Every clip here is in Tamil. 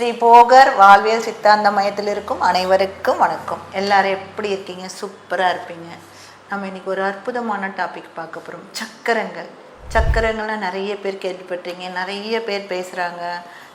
ஸ்ரீ போகர் வாழ்வியல் சித்தாந்த மையத்தில் இருக்கும் அனைவருக்கும் வணக்கம். எல்லாரும் எப்படி இருக்கீங்க? சூப்பராக இருப்பீங்க. நம்ம இன்னைக்கு ஒரு அற்புதமான டாபிக் பார்க்க போகிறோம் சக்கரங்கள். சக்கரங்கள்லாம் நிறைய பேர் கேள்விப்பட்டீங்க நிறைய பேர் பேசுகிறாங்க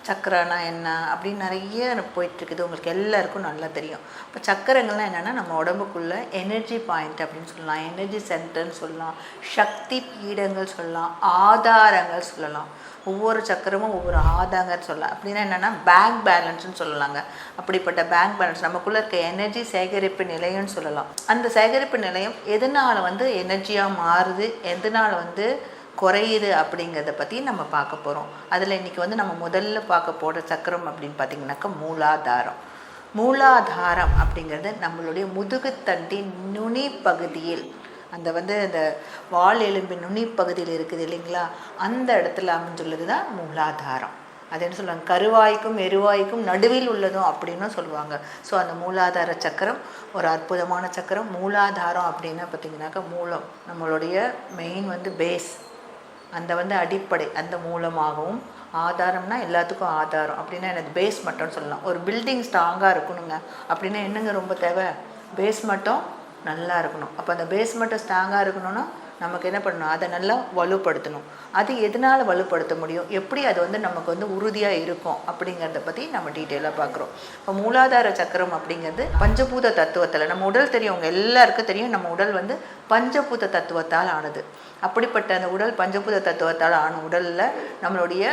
சக்கரனா என்ன? அப்படின்னு நிறைய போயிட்டுருக்குது உங்களுக்கு எல்லாருக்கும் நல்லா தெரியும். இப்போ சக்கரங்கள்லாம் என்னென்னா நம்ம உடம்புக்குள்ள எனர்ஜி பாயிண்ட் அப்படின்னு சொல்லலாம். எனர்ஜி சென்டர்னு சொல்லலாம். சக்தி பீடங்கள் சொல்லலாம். ஆதாரங்கள் சொல்லலாம். ஒவ்வொரு சக்கரமும் ஒவ்வொரு ஆதாங்கன்னு சொல்லலாம் அப்படின்னா என்னென்னா பேங்க் பேலன்ஸ்னு சொல்லலாங்க. அப்படிப்பட்ட பேங்க் பேலன்ஸ் நமக்குள்ளே இருக்க எனர்ஜி சேகரிப்பு நிலையம்னு சொல்லலாம். அந்த சேகரிப்பு நிலையம் எதனால் வந்து எனர்ஜியாக மாறுது எதனால் வந்து குறையுது அப்படிங்கிறத பற்றி நம்ம பார்க்க போகிறோம் அதில் இன்றைக்கி வந்து நம்ம முதல்ல பார்க்க போகிற சக்கரம் அப்படின்னு பார்த்திங்கனாக்கா மூலாதாரம். மூலாதாரம் அப்படிங்கிறது நம்மளுடைய முதுகுத்தண்டின் நுனி பகுதியில் அந்த வந்து அந்த வால் எலும்பின் நுனி பகுதியில் இருக்குது இல்லைங்களா? அந்த இடத்துல அமைஞ்சுள்ளது தான் மூலாதாரம். அது என்ன சொல்லுவாங்க? கருவாய்க்கும் எருவாய்க்கும் நடுவில் உள்ளதும் அப்படின்னு சொல்லுவாங்க. ஸோ அந்த மூலாதார சக்கரம் ஒரு அற்புதமான சக்கரம். மூலாதாரம் அப்படின்னா பார்த்தீங்கன்னாக்கா மூலம் நம்மளுடைய மெயின் வந்து பேஸ் அந்த வந்து அடிப்படை அந்த மூலமாகவும் ஆதாரம்னா எல்லாத்துக்கும் ஆதாரம். அப்படின்னா எனக்கு பேஸ் மட்டும்னு சொல்லலாம். ஒரு பில்டிங் ஸ்ட்ராங்காக இருக்கணுங்க. அப்படின்னா என்னங்க ரொம்ப தேவை? பேஸ் மட்டும் நல்லா இருக்கணும். அப்போ அந்த பேஸ்மெண்ட்டை ஸ்ட்ராங்காக இருக்கணும்னா நமக்கு என்ன பண்ணணும்? அதை நல்லா வலுப்படுத்தணும். அது எதனால் வலுப்படுத்த முடியும்? எப்படி அது வந்து நமக்கு வந்து உறுதியாக இருக்கும் அப்படிங்கிறத பற்றி நம்ம டீட்டெயிலாக பார்க்குறோம். இப்போ மூலாதார சக்கரம் அப்படிங்கிறது பஞ்சபூத தத்துவத்தில் நம்ம உடல் தெரியும் உங்க எல்லாருக்கும் தெரியும் நம்ம உடல் வந்து பஞ்சபூத தத்துவத்தால் ஆனது. அப்படிப்பட்ட அந்த உடல் பஞ்சபூத தத்துவத்தால் ஆன உடலில் நம்மளுடைய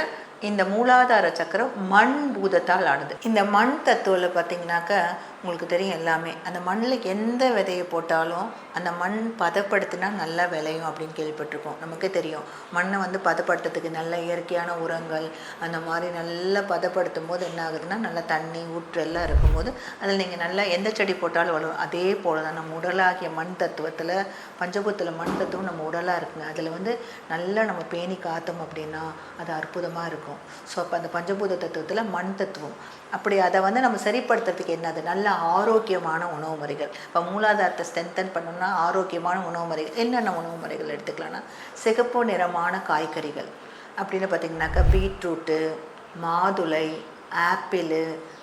இந்த மூலாதார சக்கரம் மண் பூதத்தால் ஆனது. இந்த மண் தத்துவில் பார்த்தீங்கன்னாக்க உங்களுக்கு தெரியும் எல்லாமே. அந்த மண்ணில் எந்த விதையை போட்டாலும் அந்த மண் பதப்படுத்தினா நல்லா விளையும் அப்படின்னு கேள்விப்பட்டிருக்கோம். நமக்கே தெரியும். மண்ணை வந்து பதப்படுத்துறதுக்கு நல்ல இயற்கையான உரங்கள் அந்த மாதிரி நல்லா பதப்படுத்தும் போது என்ன ஆகுதுன்னா நல்லா தண்ணி ஊற்று எல்லாம் இருக்கும்போது அதில் நீங்கள் நல்லா எந்த செடி போட்டாலும் வளரும். அதே போல் தான் நம்ம உடலாகிய மண் தத்துவத்தில் பஞ்சபூத்தில் மண் தத்துவம் நம்ம உடலாக இருக்குங்க. அதில் வந்து நல்லா நம்ம பேணி காத்தோம் அப்படின்னா அது அற்புதமாக இருக்கும். ஸோ அப்போ அந்த பஞ்சபூத தத்துவத்தில் மண் தத்துவம். அப்படி அதை வந்து நம்ம சரிப்படுத்துறதுக்கு என்னது? நல்ல ஆரோக்கியமான உணவு முறைகள். இப்போ மூலாதாரத்தை ஸ்ட்ரென்தன் பண்ணணும்னா ஆரோக்கியமான உணவு முறைகள். என்னென்ன உணவு முறைகள் எடுத்துக்கலாம்னா சிகப்பு நிறமான காய்கறிகள். அப்படின்னு பார்த்தீங்கன்னாக்கா பீட்ரூட்டு மாதுளை ஆப்பிள்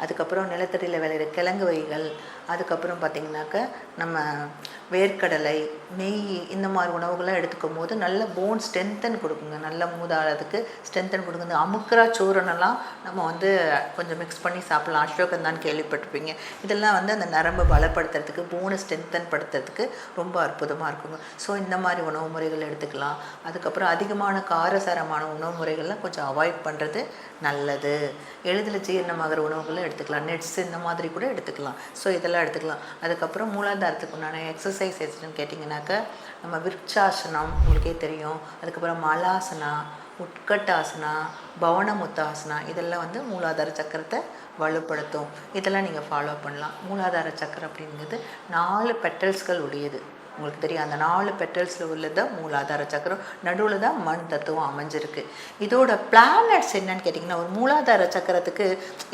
அதுக்கப்புறம் நிலத்தடியில் விளையிற கிழங்கு வகைகள் அதுக்கப்புறம் பார்த்திங்கனாக்கா நம்ம வேர்க்கடலை நெய் இந்த மாதிரி உணவுகள்லாம் எடுத்துக்கும் போது நல்ல போன் ஸ்ட்ரென்தன் கொடுக்குங்க. நல்ல மூதாடுறதுக்கு ஸ்ட்ரென்தன் கொடுங்க இந்த அமுக்கரா சூரணெல்லாம் நம்ம வந்து கொஞ்சம் மிக்ஸ் பண்ணி சாப்பிடலாம். அசோகந்தான் கேள்விப்பட்டிருப்பீங்க. இதெல்லாம் வந்து அந்த நரம்பு பலப்படுத்துறதுக்கு போனை ஸ்ட்ரென்தன் படுத்துறதுக்கு ரொம்ப அற்புதமாக இருக்குங்க. ஸோ இந்த மாதிரி உணவு முறைகள் எடுத்துக்கலாம். அதுக்கப்புறம் அதிகமான காரசாரமான உணவு முறைகள்லாம் கொஞ்சம் அவாய்ட் பண்ணுறது நல்லது. எளிதில் ஜீரணமாகிற உணவுகளும் எடுத்துக்கலாம். நெட்ஸ் இந்த மாதிரி கூட எடுத்துக்கலாம். ஸோ இதெல்லாம் எடுத்துக்கலாம். அதுக்கப்புறம் மூலாதாரத்துக்கு உண்டான எக்ஸசைஸ் எதுன்னு பார்த்தீங்கன்னாக்க நம்ம விருட்சாசனம் உங்களுக்கே தெரியும். அதுக்கப்புறம் மலாசனா உட்கட்டாசனா பவனமுத்தாசனா இதெல்லாம் வந்து மூலாதார சக்கரத்தை வலுப்படுத்தும். இதெல்லாம் நீங்கள் ஃபாலோ பண்ணலாம். மூலாதார சக்கரம் அப்படிங்கிறது நாலு பெட்டல்ஸ்கள் உடையது உங்களுக்கு தெரியும். அந்த நாலு பெட்டல்ஸில் உள்ளது மூலாதார சக்கரம். நடுவில் தான் மண் தத்துவம் அமைஞ்சிருக்கு. இதோட பிளானட்ஸ் என்னன்னு கேட்டிங்கன்னா ஒரு மூலாதார சக்கரத்துக்கு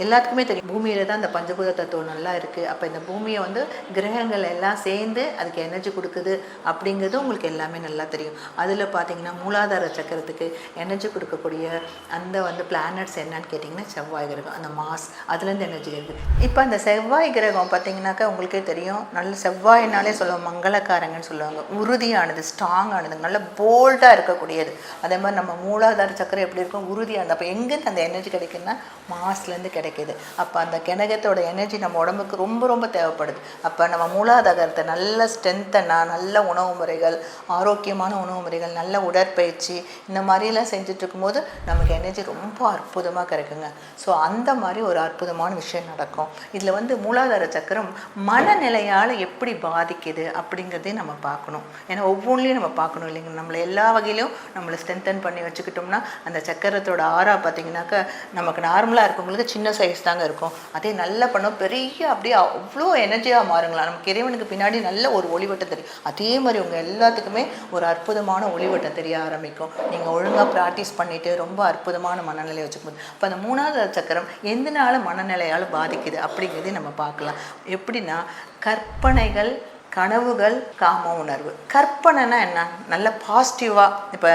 எல்லாத்துக்குமே தெரியும். பூமியில் தான் அந்த பஞ்சபூத தத்துவம் நல்லா இருக்குது அப்போ இந்த பூமியை வந்து கிரகங்கள் எல்லாம் சேர்ந்து அதுக்கு எனர்ஜி கொடுக்குது அப்படிங்கிறது உங்களுக்கு எல்லாமே நல்லா தெரியும். அதில் பார்த்தீங்கன்னா மூலாதார சக்கரத்துக்கு எனர்ஜி கொடுக்கக்கூடிய அந்த வந்து பிளானட்ஸ் என்னன்னு கேட்டிங்கன்னா செவ்வாய் கிரகம் அந்த மாஸ் அதுலேருந்து எனர்ஜி இருக்குது இப்போ அந்த செவ்வாய் கிரகம் பார்த்தீங்கன்னாக்கா உங்களுக்கே தெரியும். நல்ல செவ்வாயினாலே சொல்லுவோம் மங்களக்காரங்க. சொல்கிறாங்கன்னு சொல்லுவாங்க. உறுதியானது ஸ்ட்ராங்கானது நல்ல போல்டாக இருக்கக்கூடியது. அதே மாதிரி நம்ம மூலாதார சக்கரம் எப்படி இருக்கும்? உறுதியானது. அப்போ எங்கேருந்து அந்த எனர்ஜி கிடைக்குன்னா மாஸ்லேருந்து கிடைக்கிது. அப்போ அந்த கிணகத்தோட எனர்ஜி நம்ம உடம்புக்கு ரொம்ப ரொம்ப தேவைப்படுது. அப்போ நம்ம மூலாதாரத்தை நல்ல ஸ்ட்ரென்த்தனாக நல்ல உணவு முறைகள் ஆரோக்கியமான உணவு முறைகள் நல்ல உடற்பயிற்சி இந்த மாதிரிலாம் செஞ்சுட்டு இருக்கும்போது நமக்கு எனர்ஜி ரொம்ப அற்புதமாக கிடைக்குங்க. ஸோ அந்த மாதிரி ஒரு அற்புதமான விஷயம் நடக்கும். இதில் வந்து மூலாதார சக்கரம் மனநிலையால் எப்படி பாதிக்குது அப்படிங்கிறது அப்படிங்கிறதையும் நம்ம பார்க்கணும். ஏன்னா ஒவ்வொன்றிலையும் நம்ம பார்க்கணும் இல்லைங்க. நம்மளை எல்லா வகையிலையும் நம்மளை ஸ்ட்ரென்தன் பண்ணி வச்சுக்கிட்டோம்னா அந்த சக்கரத்தோட ஆறா பார்த்தீங்கன்னாக்கா நமக்கு நார்மலாக இருக்கவங்களுக்கு சின்ன சைஸ் தாங்க இருக்கும். அதே நல்லா பண்ணோம் பெரிய அப்படியே அவ்வளோ எனர்ஜியாக மாறுங்களா? நமக்கு இறைவனுக்கு பின்னாடி நல்ல ஒரு ஒளிவட்டம் தெரியும். அதே மாதிரி உங்கள் எல்லாத்துக்குமே ஒரு அற்புதமான ஒளிவட்டம் தெரிய ஆரம்பிக்கும். நீங்கள் ஒழுங்காக ப்ராக்டிஸ் பண்ணிவிட்டு ரொம்ப அற்புதமான மனநிலையை வச்சுக்கும்போது. இப்போ அந்த மூணாவது சக்கரம் எந்தனால மனநிலையால் பாதிக்குது அப்படிங்கிறதையும் நம்ம பார்க்கலாம். எப்படின்னா கற்பனைகள் கனவுகள் காம உணர்வு. கற்பனைனா என்ன? நல்ல பாசிட்டிவாக இப்போ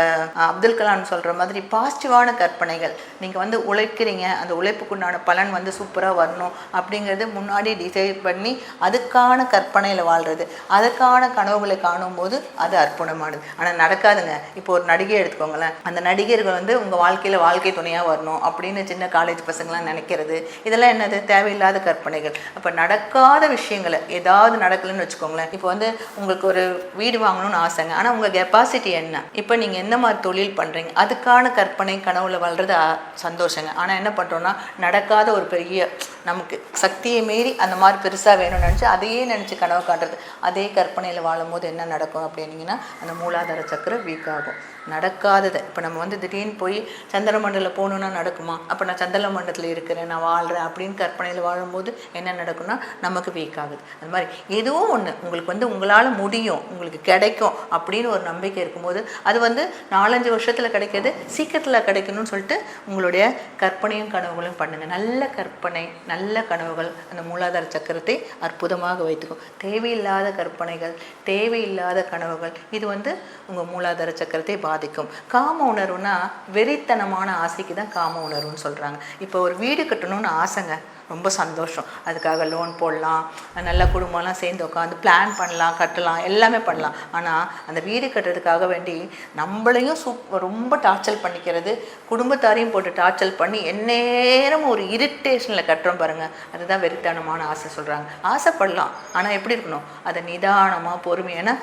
அப்துல் கலாம் சொல்கிற மாதிரி பாசிட்டிவான கற்பனைகள். நீங்கள் வந்து உழைக்கிறீங்க அந்த உழைப்புக்குண்டான பலன் வந்து சூப்பராக வரணும் அப்படிங்கிறது முன்னாடி டிசைட் பண்ணி அதுக்கான கற்பனையில் வாழ்கிறது அதுக்கான கனவுகளை காணும்போது அது அற்புதமானது. ஆனால் நடக்காதுங்க. இப்போ ஒரு நடிகை எடுத்துக்கோங்களேன். அந்த நடிகர்கள் வந்து உங்கள் வாழ்க்கையில் வாழ்க்கை துணையாக வரணும் அப்படின்னு சின்ன காலேஜ் பசங்களாம் நினைக்கிறது. இதெல்லாம் என்னது? தேவையில்லாத கற்பனைகள். அப்போ நடக்காத விஷயங்களை ஏதாவது நடக்கலைன்னு வச்சுக்கோங்களேன். இப்போ வந்து உங்களுக்கு ஒரு வீடு வாங்கணும்னு ஆசைங்க. ஆனால் உங்கள் கெப்பாசிட்டி என்ன? இப்போ நீங்கள் எந்த மாதிரி தொழில் பண்ணுறீங்க அதுக்கான கற்பனை கனவுல வளர்றது சந்தோஷங்க. ஆனால் என்ன பண்ணுறோன்னா நடக்காத ஒரு பெரிய நமக்கு சக்தியை மீறி அந்த மாதிரி பெருசாக வேணும்னு நினச்சி அதையே நினச்சி கனவு காட்டுறது. அதே கற்பனையில் வாழும்போது என்ன நடக்கும் அப்படின்னீங்கன்னா அந்த மூலாதார சக்கரம் வீக் ஆகும். நடக்காததை. இப்போ நம்ம வந்து திடீர்னு போய் சந்திரமண்டலம் போகணுன்னா நடக்குமா? அப்போ நான் சந்திரமண்டலத்தில் இருக்கிறேன் நான் வாழ்கிறேன் அப்படின்னு கற்பனையில் வாழும்போது என்ன நடக்கும்னா நமக்கு வீக் ஆகுது. அது மாதிரி எதுவும் ஒன்று உங்களுக்கு உங்களுக்கு வந்து உங்களால் முடியும் உங்களுக்கு கிடைக்கும் அப்படின்னு ஒரு நம்பிக்கை இருக்கும்போது அது வந்து நாலஞ்சு வருஷத்தில் கிடைக்கிறது சீக்கிரத்தில் கிடைக்கணும்னு சொல்லிட்டு உங்களுடைய கற்பனையும் கனவுகளும் பண்ணுங்கள் நல்ல கற்பனை நல்ல கனவுகள் அந்த மூலாதார சக்கரத்தை அற்புதமாக வைத்துக்கும். தேவையில்லாத கற்பனைகள் தேவையில்லாத கனவுகள் இது வந்து உங்கள் மூலாதார சக்கரத்தை பாதிக்கும். காம உணர்வுனா வெறித்தனமான ஆசைக்கு தான் காம உணர்வுன்னு சொல்கிறாங்க இப்போ ஒரு வீடு கட்டணும்னு ஆசைங்க. ரொம்ப சந்தோஷம். அதுக்காக லோன் போடலாம் நல்ல குடும்பம்லாம் சேர்ந்து உட்காந்து பிளான் பண்ணலாம் கட்டலாம் எல்லாமே பண்ணலாம். ஆனால் அந்த வீடு கட்டுறதுக்காக வேண்டி நம்மளையும் சூப் ரொம்ப டார்ச்சல் பண்ணிக்கிறது குடும்பத்தாரையும் போட்டு டார்ச்சல் பண்ணி எந்நேரம் ஒரு இரிட்டேஷனில் கட்டுறோம் பாருங்கள் அதுதான் வெறித்தனமான ஆசை சொல்கிறாங்க ஆசைப்படலாம் ஆனால் எப்படி இருக்கணும்? அதை நிதானமாக பொறுமையான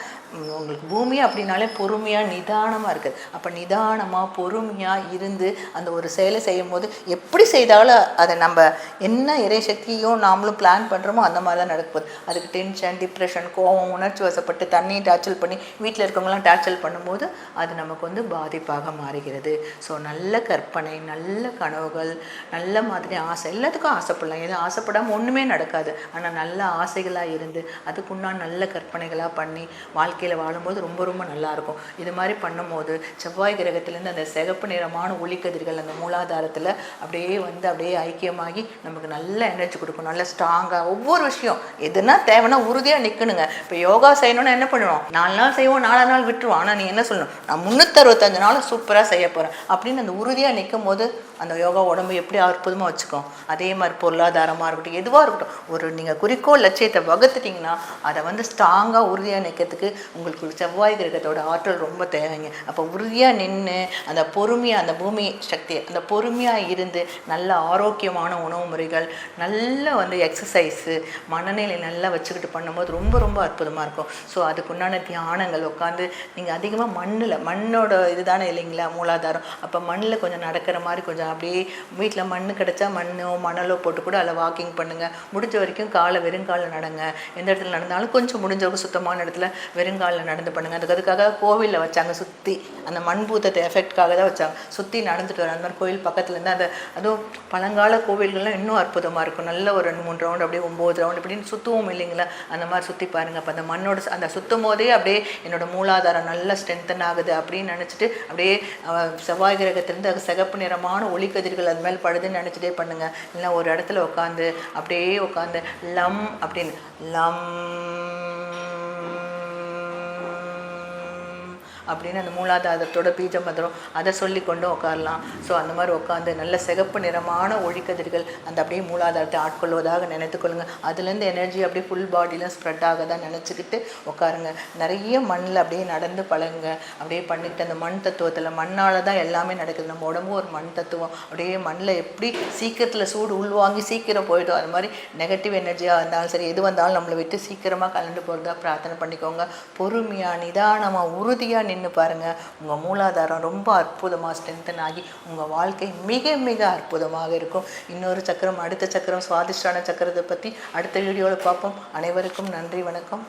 உங்களுக்கு பூமி அப்படின்னாலே பொறுமையாக நிதானமாக இருக்குது. அப்போ நிதானமாக பொறுமையாக இருந்து அந்த ஒரு செயலை செய்யும் போது எப்படி செய்தாலும் அதை நம்ம என்ன இறை சக்தியும் நாமளும் பிளான் பண்ணுறோமோ அந்த மாதிரி தான் நடக்குது அதுக்கு டென்ஷன் டிப்ரெஷன் கோவம் உணர்ச்சி வசப்பட்டு தண்ணியை டார்ச்சல் பண்ணி வீட்டில் இருக்கவங்களாம் டார்ச்சல் பண்ணும்போது அது நமக்கு வந்து பாதிப்பாக மாறுகிறது. ஸோ நல்ல கற்பனை நல்ல கனவுகள் நல்ல மாதிரி ஆசை எல்லாத்துக்கும் ஆசைப்படலாம். எதுவும் ஆசைப்படாமல் ஒன்றுமே நடக்காது. ஆனால் நல்ல ஆசைகளாக இருந்து அதுக்குண்டான நல்ல கற்பனைகளாக பண்ணி வாழ்க்கை வாழ்க்கையில் வாழும்போது ரொம்ப ரொம்ப நல்லாயிருக்கும் இது மாதிரி பண்ணும்போது செவ்வாய் கிரகத்திலேருந்து அந்த சிகப்பு நிறமான ஒளிக்கதிர்கள் அந்த மூலாதாரத்தில் அப்படியே வந்து அப்படியே ஐக்கியமாகி நமக்கு நல்ல எனர்ஜி கொடுக்கும். நல்ல ஸ்ட்ராங்காக ஒவ்வொரு விஷயம் எதுனா தேவைன்னா உறுதியாக நிற்கணுங்க இப்போ யோகா செய்யணும்னா என்ன பண்ணுவோம்? நாலு நாள் செய்வோம் நாலா நாள் விட்டுருவோம். ஆனால் நீ என்ன சொல்லணும்? நான் முந்நூற்றறுபத்தஞ்சு நாள் சூப்பராக செய்ய போகிறேன் அப்படின்னு அந்த உறுதியாக நிற்கும் போது அந்த யோகா உடம்பு எப்படி அற்புதமாக வச்சுக்கும்? அதே மாதிரி பொருளாதாரமாக இருக்கட்டும் எதுவாக இருக்கட்டும். ஒரு நீங்கள் குறிக்கோள் லட்சியத்தை வகுத்துட்டிங்கன்னா அதை வந்து ஸ்ட்ராங்காக உறுதியாக நிற்கிறதுக்கு உங்களுக்கு ஒரு செவ்வாய் கிரகத்தோட ஆற்றல் ரொம்ப தேவைங்க. அப்போ உறுதியாக நின்று அந்த பொறுமையாக அந்த பூமி சக்தி அந்த பொறுமையாக இருந்து நல்ல ஆரோக்கியமான உணவு முறைகள் நல்ல வந்து எக்ஸசைஸு மனநிலை நல்லா வச்சுக்கிட்டு பண்ணும்போது ரொம்ப ரொம்ப அற்புதமாக இருக்கும். ஸோ அதுக்குண்டான தியானங்கள் உட்காந்து நீங்கள் அதிகமாக மண்ணில் மண்ணோட இதுதானே இல்லைங்களா மூலாதாரம். அப்போ மண்ணில் கொஞ்சம் நடக்கிற மாதிரி கொஞ்சம் அப்படியே வீட்டில் மண் கிடச்சா மண்ணோ மணலோ போட்டு கூட அதில் வாக்கிங் பண்ணுங்கள் முடிஞ்ச வரைக்கும் காலை வெறுங்காலில் நடங்க. எந்த இடத்துல நடந்தாலும் கொஞ்சம் முடிஞ்சவங்க சுத்தமான இடத்துல வெறுங்காலில் நடந்து பண்ணுங்கள் அதுக்கு அதுக்காக கோவிலில் வச்சாங்க சுற்றி அந்த மண் பூத்தத்தை எஃபெக்ட்காக தான் வச்சாங்க. சுற்றி நடந்துட்டு வர அந்த மாதிரி கோயில் பக்கத்துலேருந்து அந்த அதுவும் பழங்கால கோவில்கள்லாம் இன்னும் அற்புதமாக இருக்கும். நல்ல ஒரு ரெண்டு மூணு ரவுண்ட் அப்படியே ஒம்பது ரவுண்ட் இப்படின்னு சுற்றுவோம் இல்லைங்களா? அந்த மாதிரி சுற்றி பாருங்கள் அப்போ அந்த மண்ணோட அந்த சுற்றும் போதே அப்படியே என்னோடய மூலாதாரம் நல்லா ஸ்ட்ரென்தன் ஆகுது அப்படின்னு நினச்சிட்டு அப்படியே செவ்வாய் கிரகத்திலேருந்து அது சிகப்பு நிறமான ஒளிக்கதிர்கள் அது மேலே படுதுன்னு நினச்சிட்டே பண்ணுங்கள் இல்லை ஒரு இடத்துல உட்காந்து அப்படியே உட்காந்து லம் அப்படின்னு. லம் அப்படின்னு அந்த மூலாதாரத்தோட பீஜ மந்திரம் அதை சொல்லி கொண்டு உட்காரலாம் ஸோ அந்த மாதிரி உட்காந்து நல்ல சிகப்பு நிறமான ஒழிக்கதிர்கள் அந்த அப்படியே மூலாதாரத்தை ஆட்கொள்வதாக நினைத்துக்கொள்ளுங்க அதுலேருந்து எனர்ஜி அப்படியே ஃபுல் பாடியில் ஸ்ப்ரெட் ஆக தான் நினச்சிக்கிட்டு உட்காருங்க நிறைய மண்ணில் அப்படியே நடந்து பழகுங்க. அப்படியே பண்ணிட்டு அந்த மண் தத்துவத்தில் மண்ணால் தான் எல்லாமே நடக்குது. நம்ம உடம்பு ஒரு மண் தத்துவம். அப்படியே மண்ணில் எப்படி சீக்கிரத்தில் சூடு உள்வாங்கி சீக்கிரம் போயிடும். அது மாதிரி நெகட்டிவ் எனர்ஜியாக இருந்தாலும் சரி எது வந்தாலும் நம்மளை விட்டு சீக்கிரமாக கலந்து போகிறதா பிரார்த்தனை பண்ணிக்கோங்க. பொறுமையாக நிதானமாக உறுதியாக நின்று பாருங்கள் உங்கள் மூலாதாரம் ரொம்ப அற்புதமாக ஸ்ட்ரென்தன் ஆகி உங்கள் வாழ்க்கை மிக மிக அற்புதமாக இருக்கும். இன்னொரு சக்கரம் அடுத்த சக்கரம் சுவாதிஷ்டான சக்கரத்தை பற்றி அடுத்த வீடியோவில் பார்ப்போம். அனைவருக்கும் நன்றி வணக்கம்.